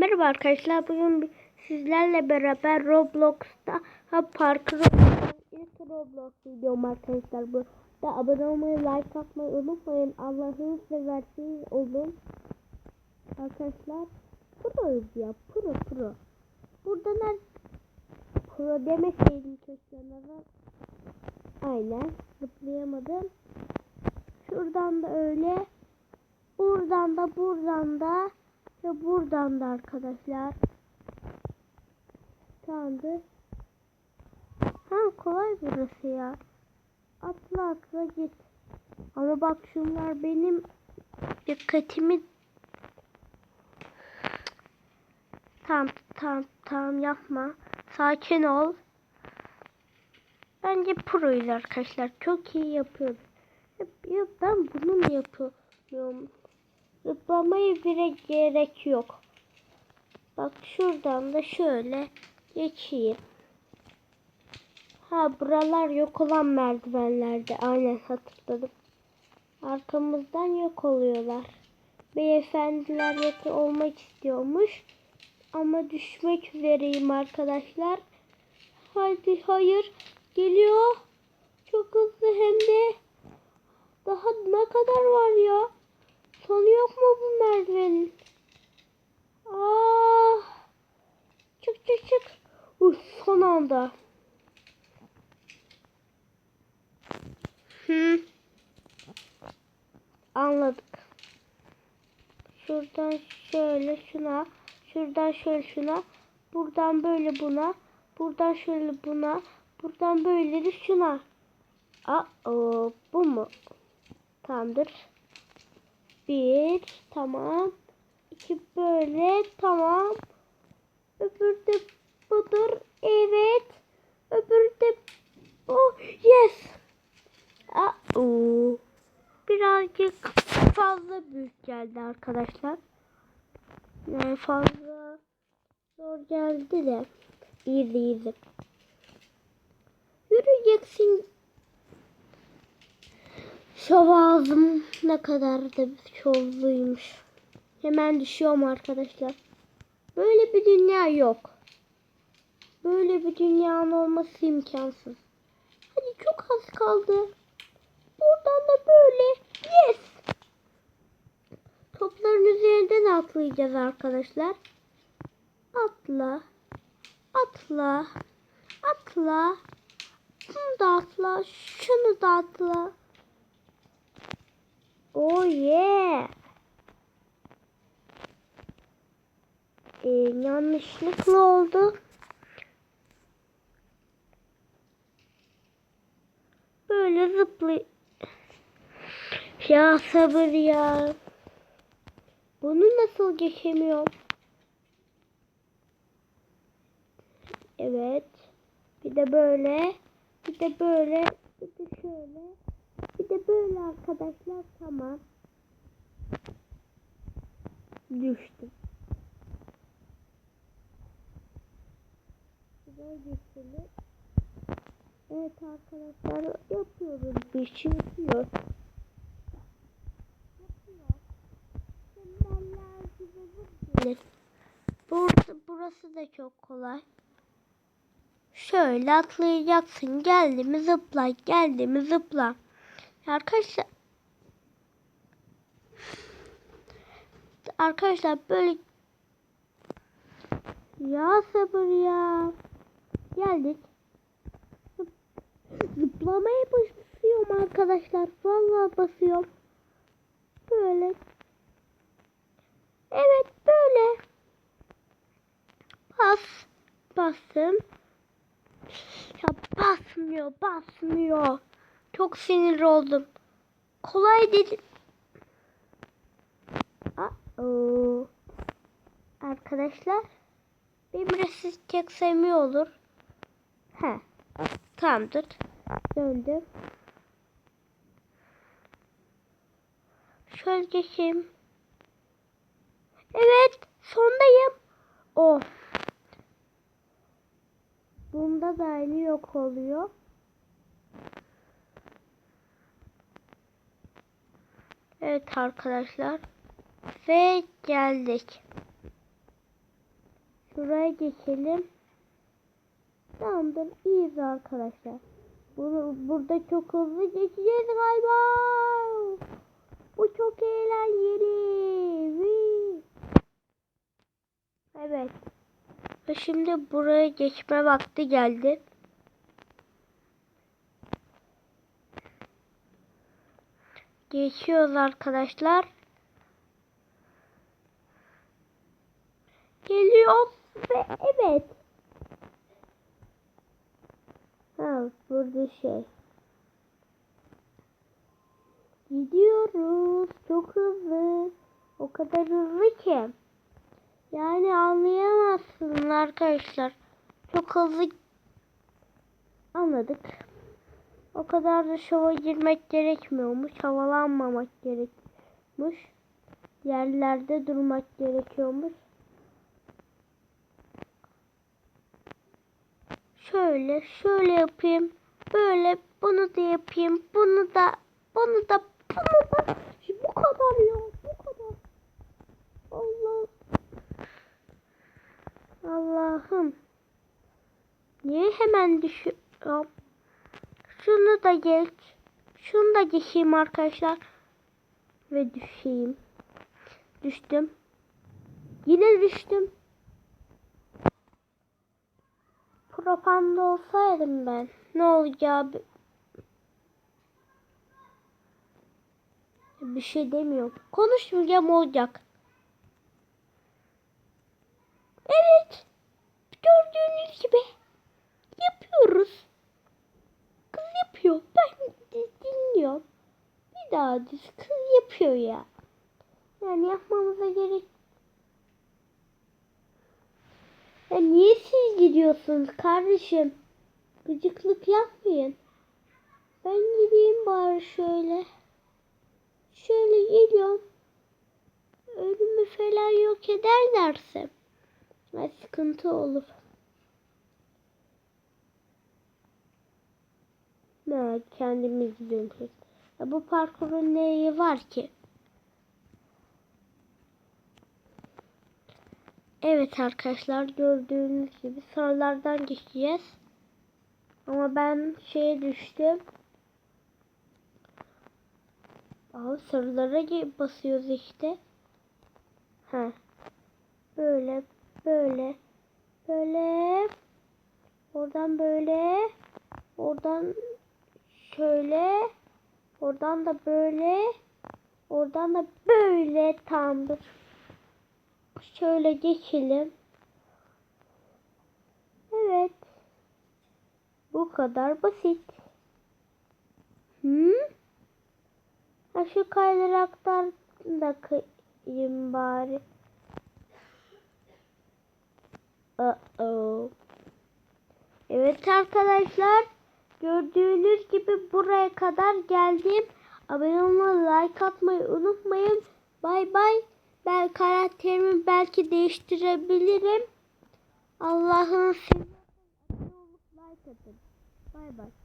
Merhaba arkadaşlar. Bugün sizlerle beraber Roblox'ta ha oynuyoruz. İlk Roblox videom arkadaşlar bu. Da abone olmayı, like atmayı unutmayın. Allah'ın seversiniz olun. Arkadaşlar proyuz ya. Pro pro. Burada ne? Pro demeseydim onlara. Aynen. Zıplayamadım. Şuradan da öyle. Buradan da buradan da ve buradan da arkadaşlar. Tamamdır. Ha kolay burası ya. Atla atla git. Ama bak şunlar benim dikkatimi Tamam tamam tamam yapma. Sakin ol. Bence proyuz arkadaşlar. Çok iyi yapıyoruz. Ya ben bunu mu yapıyorum? Zıplamaya bile gerek yok. Bak şuradan da şöyle geçeyim. Ha buralar yok olan merdivenlerde. Aynen hatırladım. Arkamızdan yok oluyorlar. Beyefendiler yok olmak istiyormuş. Ama düşmek üzereyim arkadaşlar. Hadi hayır. Geliyor. Çok hızlı hem de. Daha ne kadar var ya? Sonu yok mu bu merdivenin? Ah! Çık çık çık. Uf, son anda. Hı. Anladık. Şuradan şöyle şuna, şuradan şöyle şuna, buradan böyle buna, buradan şöyle buna, buradan böyle de şuna. Aa, bu mu? Tamamdır. Bir, tamam. İki böyle, tamam. Öbür de budur, evet. Öbür de oh, yes. Aa, birazcık fazla büyük geldi arkadaşlar. Yani fazla zor geldi de. İyiydi iyiydi. Yürüyeceksin Şov ağzım ne kadar da şovluymuş. Hemen düşüyorum arkadaşlar. Böyle bir dünya yok. Böyle bir dünyanın olması imkansız. Hadi çok az kaldı. Buradan da böyle. Yes. Topların üzerinden atlayacağız arkadaşlar. Atla. Atla. Atla. Şunu da atla. Şunu da atla. Oh yeah. Ee, yanlışlıkla oldu. Böyle zıplay. Ya sabır ya. Bunu nasıl geçemiyorum? Evet. Bir de böyle. Bir de böyle. Bir de şöyle. De böyle arkadaşlar tamam. Düştüm. Şuraya geçelim. Evet arkadaşlar yapıyoruz. Bir şey yapıyor. Yapıyor. Burası, burası da çok kolay. Şöyle atlayacaksın. Geldi mi zıpla. Geldi mi zıpla. Arkadaşlar Arkadaşlar böyle ya sabır ya. Geldik. Zıp... Zıplamaya basıyorum arkadaşlar. Vallahi basıyorum. Böyle. Evet böyle. Bas. Bastım. Ya basmıyor, basmıyor. Çok sinir oldum. Kolay dedi. Uh Arkadaşlar. Benim resim çeksem iyi olur. He. Tamamdır. Döndüm. Şöyle geçeyim. Evet. Sondayım. Of. Bunda da aynı yok oluyor. Evet arkadaşlar. Ve geldik. Şuraya geçelim. Tamamdır. İyiyiz arkadaşlar. Bunu, burada çok hızlı geçeceğiz galiba. Bu çok eğlenceli. Evet. Ve şimdi buraya geçme vakti geldi. Geçiyoruz arkadaşlar. Geliyor ve evet. Ha burada şey. Gidiyoruz. Çok hızlı. O kadar hızlı ki. Yani anlayamazsınız arkadaşlar. Çok hızlı anladık. O kadar da şova girmek gerekmiyormuş. Havalanmamak gerekmiş. Yerlerde durmak gerekiyormuş. Şöyle, şöyle yapayım. Böyle bunu da yapayım. Bunu da, bunu da, bunu da. Bu kadar ya, bu kadar. Allah. Allah'ım. Niye hemen düşüyorum? Şunu da geç. Şunu da geçeyim arkadaşlar. Ve düşeyim. Düştüm. Yine düştüm. Propanda olsaydım ben. Ne olacağı bi- bir şey demiyorum. Konuşmayacağım olacak. Evet. Gördüğünüz gibi yapıyoruz. Kız yapıyor. Ben de dinliyorum. Düz kız yapıyor ya. Yani yapmamıza gerek ya niye siz gidiyorsunuz kardeşim? Gıcıklık yapmayın. Ben gideyim bari şöyle. Şöyle geliyorum. Ölümü falan yok ederlerse. Ve sıkıntı olur. Ne kendimiz gidiyoruz. Ya bu parkurun neyi var ki? Evet arkadaşlar gördüğünüz gibi sorulardan geçeceğiz. Ama ben şeye düştüm. Abi sorulara ge- basıyoruz işte. Ha. Böyle böyle böyle oradan böyle oradan şöyle oradan da böyle oradan da böyle tamamdır. Şöyle geçelim. Evet. Bu kadar basit. Hı? Ha şu kaydıraktan da kayayım bari. Uh -oh. Evet arkadaşlar. Gördüğünüz gibi buraya kadar geldim. Abone olmayı, like atmayı unutmayın. Bay bay. Ben karakterimi belki değiştirebilirim. Allah'ın olup like atın. Bay bay.